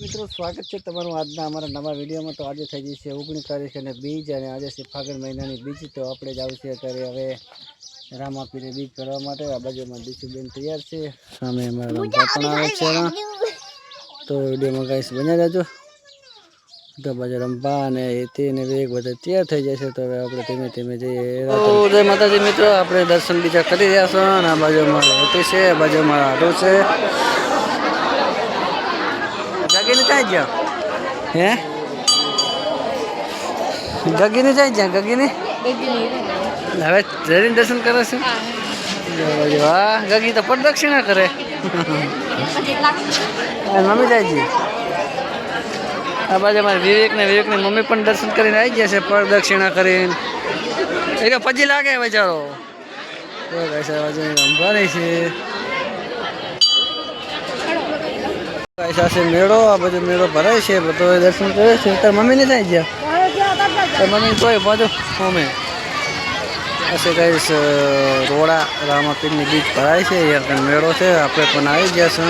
મિત્રો, સ્વાગત છે તમારું આજના અમારા નવા વિડીયોમાં. તો આજે થઈ જશે ઓગણીસ તારીખ અને બીજ અને આજે છે ફાગણ મહિનાની બીજ. તો આપણે જ આવશે અત્યારે હવે રામાપીને બીજ કરવા માટે. આ બાજુમાં દીશુબેન તૈયાર છે. સામે અમારા પણ આવે છે તો વિડીયોમાં ગાઈસ બન્યા રહેજો. તો બાજુ રંભા અને એથી તેને વેગ બધા તૈયાર થઈ જશે તો હવે આપણે ધીમે ધીમે જઈએ. જય માતાજી મિત્રો, આપણે દર્શન બીજા કરી રહ્યા છો. અને આ હેતી છે બાજુમાં આટો છે. ગગીને ક્યાં ગયા હે? ગગીને ક્યાં ગયા ગગીને? હવે જરીને દર્શન કરે છે? વાહ, ગગી તો પ્રદક્ષિણા કરે. મમ્મી જાય છે? આ બાજુ અમારે વિવેક ને વિવેકની મમ્મી પણ દર્શન કરીને આવી ગયા છે, પ્રદક્ષિણા કરીને. એ તો પછી લાગે બચારો. તો કઈ બાજુ રમવાની મેળો, આ બધો મેળો ભરાય છે, બધો દર્શન કરે છે. તાર મમ્મી ને થાય ગયા? મમ્મી કોઈ બાજુ? મમ્મી. હશે કઈશ રોડા રામાપીરની બીચ ભરાય છે કંઈ મેળો છે, આપણે પણ આવી ગયા છે.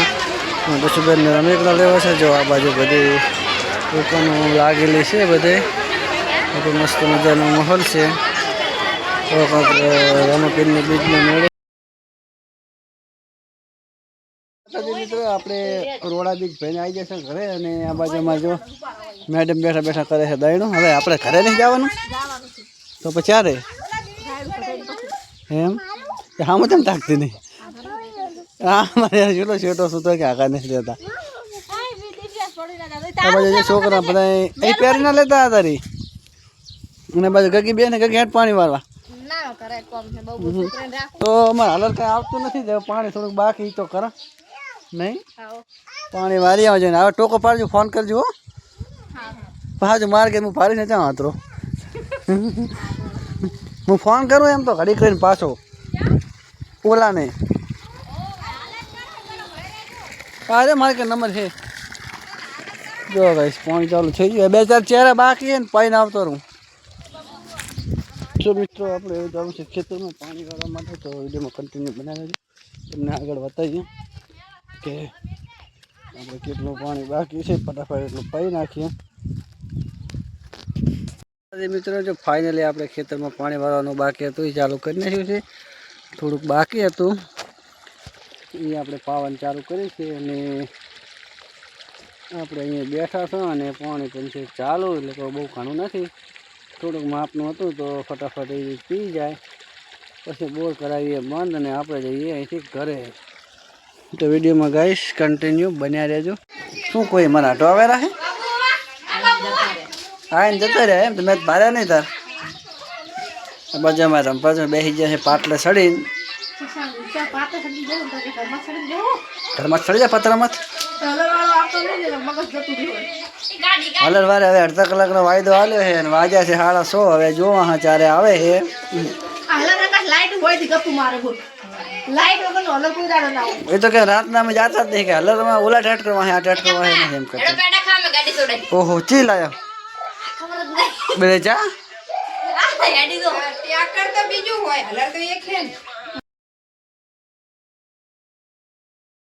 દશુબેનને રમેકડા લેવો છે, જો આ બાજુ બધી દુકાનો લાગેલી છે બધે. બધું મસ્ત મજાનો માહોલ છે. રામાપીર રામાપીરની બીચનો મેળો મિત્રો આપણે રોડા બીજ ભાઈને આવી જશે ઘરે અને આ બાજુમાં જો મેડમ બેઠા બેઠા કરે છે દહીણું. હવે આપણે ઘરે નહીં જવાનું? તો પછી આરે એમ? હામાં તેમ તાકતી નહીં. હા મારે જેટલો છેટો સૂતો કે આખા નથી દેતા છોકરા બધા એ પહેરી ના લેતા હતા તારી. અને બાજુ ગગી બેન ગગી હેઠ પાણી વાળવા. તો અમારે હાલર કાંઈ આવતું નથી પાણી થોડુંક બાકી તો ખરા નહીં પાણી વારી આવજો ને હવે ટોકો પાડજો ફોન કરજો હો પાછું માર કે હું ફારી ને ત્યાં હાથરો હું ફોન કરું એમ તો ઘડી કરીને પાછો ઓલાને અરે મારે કે નંબર છે જો ગાઈસ પાણી ચાલુ થઈ ગયું બે ચાર ચહેરા બાકી છે ને પાઈને આવતો રહું જો મિત્રો આપણે એવું જવું છે ખેતરમાં. પાણી વાળવા માટે તો વિડીયોમાં કન્ટિન્યુ બનાવી દેજો તમને આગળ બતાવીએ. કે આપણે કેટલું પાણી બાકી છે, ફટાફટ એટલું પાઈ નાખીએ. મિત્રો, જો ફાઇનલી આપણે ખેતરમાં પાણી વાળવાનું બાકી હતું, એ ચાલુ કરી નાખ્યું છે. થોડુંક બાકી હતું. એ આપણે પાવાનું ચાલુ કર્યું છે અને આપણે અહીંયા બેઠા છો અને પાણી પણ છે ચાલુ, એટલે કોઈ બહુ ઘણું નથી. થોડુંક માપનું હતું તો ફટાફટ એ પી જાય. પછી બોર કરાવીએ બંધ અને આપણે જઈએ અહીંથી ઘરે. તો વિડીયોમાં ગાઈશ કન્ટિન્યુ બન્યા રહેજો. શું કોઈ મને આટો આવેલા હે? હા એમ જતા રહ્યા એમ મેં ભાર્યા નહીં તાર. બાજુ અમારે રમવા જો બેસી ગયા છે પાટલે સડીને ઘરમાં સડી જાય પતરામાં હલર વારે હવે અડધા કલાકનો વાયદો આવ્યો છે અને વાગ્યા છે સાડા સો. હવે જોવા ચારે આવે છે. એ તો કે રાતના અમે જાતા જ નહીં કે હલરમાં ઓલા ટેટ કરવા છે આ ટેટ કરવા છે નહીં એમ કરતા. ઓહો ચી લાયા? બે ચા ટ્રેક્ટર તો બીજું હોય હલર તો એક છે ને.